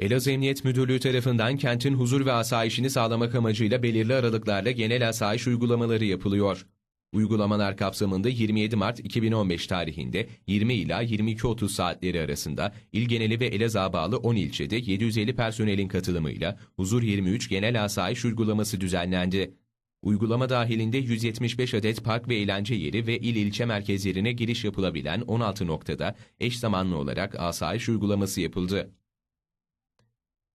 Elazığ Emniyet Müdürlüğü tarafından kentin huzur ve asayişini sağlamak amacıyla belirli aralıklarla genel asayiş uygulamaları yapılıyor. Uygulamalar kapsamında 27 Mart 2015 tarihinde 20 ila 22.30 saatleri arasında il geneli ve Elazığ'a bağlı 10 ilçede 750 personelin katılımıyla Huzur 23 genel asayiş uygulaması düzenlendi. Uygulama dahilinde 175 adet park ve eğlence yeri ve il ilçe merkezlerine giriş yapılabilen 16 noktada eş zamanlı olarak asayiş uygulaması yapıldı.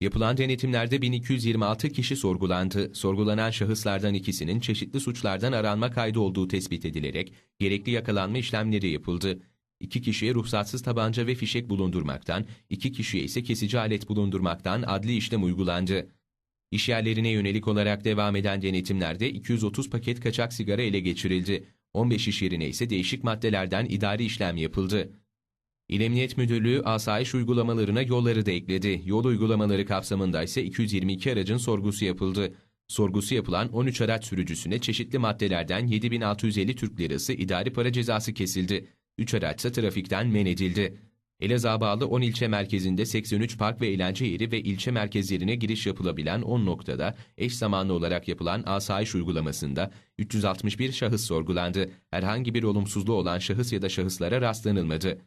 Yapılan denetimlerde 1226 kişi sorgulandı. Sorgulanan şahıslardan ikisinin çeşitli suçlardan aranma kaydı olduğu tespit edilerek gerekli yakalanma işlemleri yapıldı. İki kişiye ruhsatsız tabanca ve fişek bulundurmaktan, iki kişiye ise kesici alet bulundurmaktan adli işlem uygulandı. İşyerlerine yönelik olarak devam eden denetimlerde 230 paket kaçak sigara ele geçirildi. 15 iş yerine ise değişik maddelerden idari işlem yapıldı. İl Emniyet Müdürlüğü asayiş uygulamalarına yolları da ekledi. Yol uygulamaları kapsamında ise 222 aracın sorgusu yapıldı. Sorgusu yapılan 13 araç sürücüsüne çeşitli maddelerden 7650 Türk Lirası idari para cezası kesildi. 3 araçsa trafikten men edildi. Elazığ'a bağlı 10 ilçe merkezinde 83 park ve eğlence yeri ve ilçe merkezlerine giriş yapılabilen 10 noktada eş zamanlı olarak yapılan asayiş uygulamasında 361 şahıs sorgulandı. Herhangi bir olumsuzluğu olan şahıs ya da şahıslara rastlanılmadı.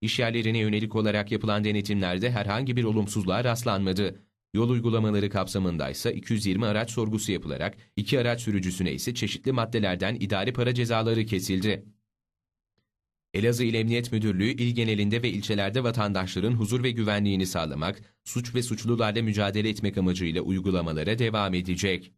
İşyerlerine yönelik olarak yapılan denetimlerde herhangi bir olumsuzluğa rastlanmadı. Yol uygulamaları kapsamında ise 220 araç sorgusu yapılarak iki araç sürücüsüne ise çeşitli maddelerden idari para cezaları kesildi. Elazığ İl Emniyet Müdürlüğü il genelinde ve ilçelerde vatandaşların huzur ve güvenliğini sağlamak, suç ve suçlularla mücadele etmek amacıyla uygulamalara devam edecek.